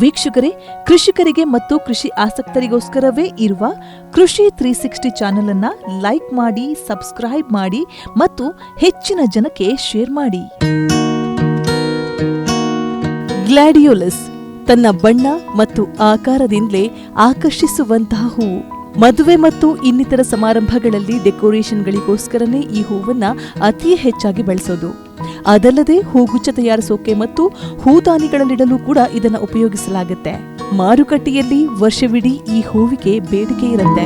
ವೀಕ್ಷಕರೇ, ಕೃಷಿಕರಿಗೆ ಮತ್ತು ಕೃಷಿ ಆಸಕ್ತರಿಗೋಸ್ಕರವೇ ಇರುವ ಕೃಷಿ ತ್ರೀ ಸಿಕ್ಸ್ಟಿ ಚಾನೆಲ್ ಅನ್ನ ಲೈಕ್ ಮಾಡಿ, ಸಬ್ಸ್ಕ್ರೈಬ್ ಮಾಡಿ ಮತ್ತು ಹೆಚ್ಚಿನ ಜನಕ್ಕೆ ಶೇರ್ ಮಾಡಿ. ಗ್ಲಾಡಿಯೋಲಸ್ ತನ್ನ ಬಣ್ಣ ಮತ್ತು ಆಕಾರದಿಂದಲೇ ಆಕರ್ಷಿಸುವಂತಹ ಹೂವು ಮದುವೆ ಮತ್ತು ಇನ್ನಿತರ ಸಮಾರಂಭಗಳಲ್ಲಿ ಡೆಕೋರೇಷನ್ಗಳಿಗೋಸ್ಕರನೇ ಈ ಹೂವನ್ನ ಅತಿ ಹೆಚ್ಚಾಗಿ ಬಳಸೋದು. ಅದಲ್ಲದೆ ಹೂಗುಚ್ಛ ತಯಾರಿಸೋಕೆ ಮತ್ತು ಹೂದಾನಿಗಳಲ್ಲಿಡಲು ಕೂಡ ಇದನ್ನ ಉಪಯೋಗಿಸಲಾಗುತ್ತೆ. ಮಾರುಕಟ್ಟೆಯಲ್ಲಿ ವರ್ಷವಿಡೀ ಈ ಹೂವಿಗೆ ಬೇಡಿಕೆ ಇರುತ್ತೆ.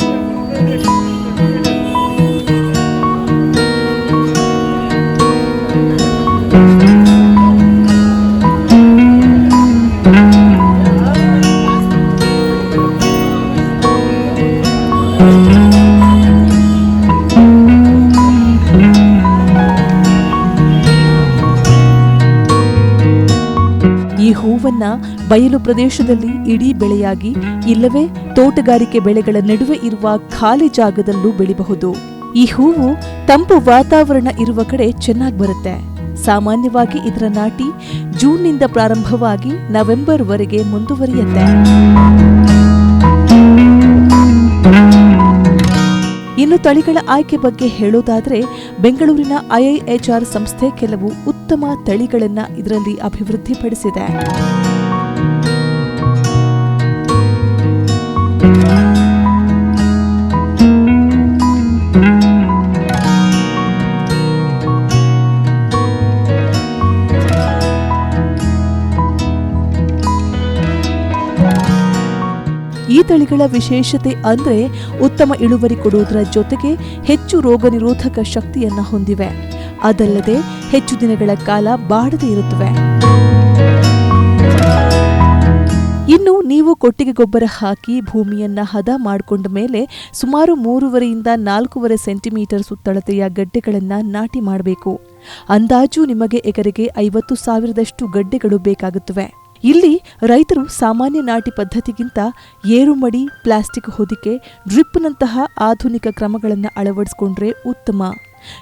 ಹೂವನ್ನ ಬಯಲು ಪ್ರದೇಶದಲ್ಲಿ ಇಡೀ ಬೆಳೆಯಾಗಿ, ಇಲ್ಲವೇ ತೋಟಗಾರಿಕೆ ಬೆಳೆಗಳ ನಡುವೆ ಇರುವ ಖಾಲಿ ಜಾಗದಲ್ಲೂ ಬೆಳಿಬಹುದು. ಈ ಹೂವು ತಂಪು ವಾತಾವರಣ ಇರುವ ಕಡೆ ಚೆನ್ನಾಗಿ ಬರುತ್ತೆ. ಸಾಮಾನ್ಯವಾಗಿ ಇದರ ನಾಟಿ ಜೂನ್ನಿಂದ ಪ್ರಾರಂಭವಾಗಿ ನವೆಂಬರ್ ವರೆಗೆ ಮುಂದುವರಿಯುತ್ತೆ. ಇನ್ನು ತಳಿಗಳ ಆಯ್ಕೆ ಬಗ್ಗೆ ಹೇಳೋದಾದ್ರೆ, ಬೆಂಗಳೂರಿನ ಐಐಎಚ್ಆರ್ ಸಂಸ್ಥೆ ಕೆಲವು ಉತ್ತಮ ತಳಿಗಳನ್ನು ಇದರಲ್ಲಿ ಅಭಿವೃದ್ಧಿಪಡಿಸಿದೆ. ತಳಿಗಳ ವಿಶೇಷತೆ ಅಂದ್ರೆ ಉತ್ತಮ ಇಳುವರಿ ಕೊಡುವುದರ ಜೊತೆಗೆ ಹೆಚ್ಚು ರೋಗ ನಿರೋಧಕ ಶಕ್ತಿಯನ್ನ ಹೊಂದಿವೆ. ಅದಲ್ಲದೆ ಹೆಚ್ಚು ದಿನಗಳ ಕಾಲ ಬಾಡದೆ ಇರುತ್ತವೆ. ಇನ್ನು ನೀವು ಕೊಟ್ಟಿಗೆ ಗೊಬ್ಬರ ಹಾಕಿ ಭೂಮಿಯನ್ನ ಹದ ಮಾಡಿಕೊಂಡ ಮೇಲೆ ಸುಮಾರು ಮೂರುವರೆಯಿಂದ ನಾಲ್ಕೂವರೆ ಸೆಂಟಿಮೀಟರ್ ಸುತ್ತಳತೆಯ ಗಡ್ಡೆಗಳನ್ನ ನಾಟಿ ಮಾಡಬೇಕು. ಅಂದಾಜು ನಿಮಗೆ ಎಕರೆಗೆ ಐವತ್ತು ಸಾವಿರದಷ್ಟು ಗಡ್ಡೆಗಳು ಬೇಕಾಗುತ್ತವೆ. ಇಲ್ಲಿ ರೈತರು ಸಾಮಾನ್ಯ ನಾಟಿ ಪದ್ಧತಿಗಿಂತ ಏರುಮಡಿ, ಪ್ಲಾಸ್ಟಿಕ್ ಹೊದಿಕೆ, ಡ್ರಿಪ್ನಂತಹ ಆಧುನಿಕ ಕ್ರಮಗಳನ್ನು ಅಳವಡಿಸಿಕೊಂಡ್ರೆ ಉತ್ತಮ.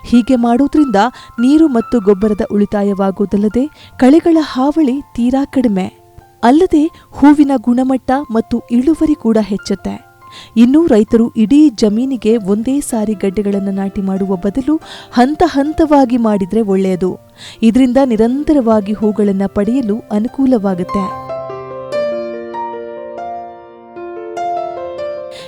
ಹೀಗೆ ಮಾಡೋದ್ರಿಂದ ನೀರು ಮತ್ತು ಗೊಬ್ಬರದ ಉಳಿತಾಯವಾಗುವುದಲ್ಲದೆ ಕಳೆಗಳ ಹಾವಳಿ ತೀರಾ ಕಡಿಮೆ. ಅಲ್ಲದೆ ಹೂವಿನ ಗುಣಮಟ್ಟ ಮತ್ತು ಇಳುವರಿ ಕೂಡ ಹೆಚ್ಚುತ್ತೆ. ಇನ್ನು ರೈತರು ಇಡೀ ಜಮೀನಿಗೆ ಒಂದೇ ಸಾರಿ ಗಡ್ಡೆಗಳನ್ನು ನಾಟಿ ಮಾಡುವ ಬದಲು ಹಂತ ಹಂತವಾಗಿ ಮಾಡಿದರೆ ಒಳ್ಳೆಯದು. ಇದರಿಂದ ನಿರಂತರವಾಗಿ ಹೂಗಳನ್ನು ಪಡೆಯಲು ಅನುಕೂಲವಾಗುತ್ತೆ.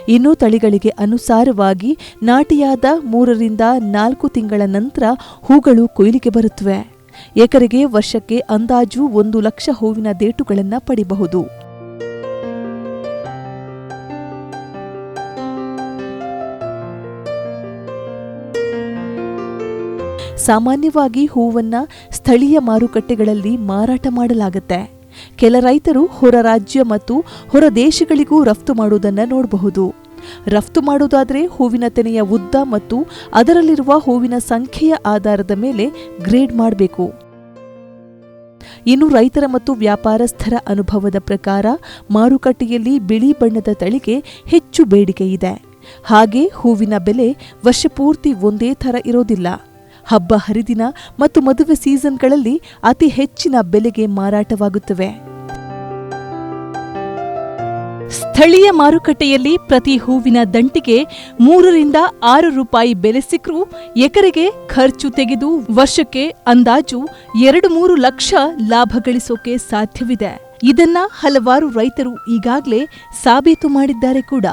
ಇನ್ನು ತಳಿಗಳಿಗೆ ಅನುಸಾರವಾಗಿ ನಾಟಿಯಾದ ಮೂರರಿಂದ ನಾಲ್ಕು ತಿಂಗಳ ನಂತರ ಹೂಗಳು ಕೊಯ್ಲಿಗೆ ಬರುತ್ತವೆ. ಎಕರೆಗೆ ವರ್ಷಕ್ಕೆ ಅಂದಾಜು ಒಂದು ಲಕ್ಷ ಹೂವಿನ ದೇಟುಗಳನ್ನು ಪಡಿಬಹುದು. ಸಾಮಾನ್ಯವಾಗಿ ಹೂವನ್ನು ಸ್ಥಳೀಯ ಮಾರುಕಟ್ಟೆಗಳಲ್ಲಿ ಮಾರಾಟ ಮಾಡಲಾಗುತ್ತೆ. ಕೆಲ ರೈತರು ಹೊರ ರಾಜ್ಯ ಮತ್ತು ಹೊರ ದೇಶಗಳಿಗೂ ರಫ್ತು ಮಾಡುವುದನ್ನು ನೋಡಬಹುದು. ರಫ್ತು ಮಾಡುವುದಾದರೆ ಹೂವಿನ ತೆನೆಯ ಉದ್ದ ಮತ್ತು ಅದರಲ್ಲಿರುವ ಹೂವಿನ ಸಂಖ್ಯೆಯ ಆಧಾರದ ಮೇಲೆ ಗ್ರೇಡ್ ಮಾಡಬೇಕು. ಇನ್ನು ರೈತರ ಮತ್ತು ವ್ಯಾಪಾರಸ್ಥರ ಅನುಭವದ ಪ್ರಕಾರ ಮಾರುಕಟ್ಟೆಯಲ್ಲಿ ಬಿಳಿ ಬಣ್ಣದ ತಳಿಗೆ ಹೆಚ್ಚು ಬೇಡಿಕೆ ಇದೆ. ಹಾಗೆ ಹೂವಿನ ಬೆಲೆ ವರ್ಷಪೂರ್ತಿ ಒಂದೇ ಥರ ಇರೋದಿಲ್ಲ. ಹಬ್ಬ ಹರಿದಿನ ಮತ್ತು ಮದುವೆ ಸೀಸನ್ಗಳಲ್ಲಿ ಅತಿ ಹೆಚ್ಚಿನ ಬೆಲೆಗೆ ಮಾರಾಟವಾಗುತ್ತವೆ. ಸ್ಥಳೀಯ ಮಾರುಕಟ್ಟೆಯಲ್ಲಿ ಪ್ರತಿ ಹೂವಿನ ದಂಟಿಗೆ ಮೂರರಿಂದ ಆರು ರೂಪಾಯಿ ಬೆಲೆ ಸಿಕ್ಕರೂ ಎಕರೆಗೆ ಖರ್ಚು ತೆಗೆದು ವರ್ಷಕ್ಕೆ ಅಂದಾಜು ಎರಡು ಮೂರು ಲಕ್ಷ ಲಾಭ ಗಳಿಸೋಕೆ ಸಾಧ್ಯವಿದೆ. ಇದನ್ನ ಹಲವಾರು ರೈತರು ಈಗಾಗಲೇ ಸಾಬೀತು ಮಾಡಿದ್ದಾರೆ ಕೂಡ.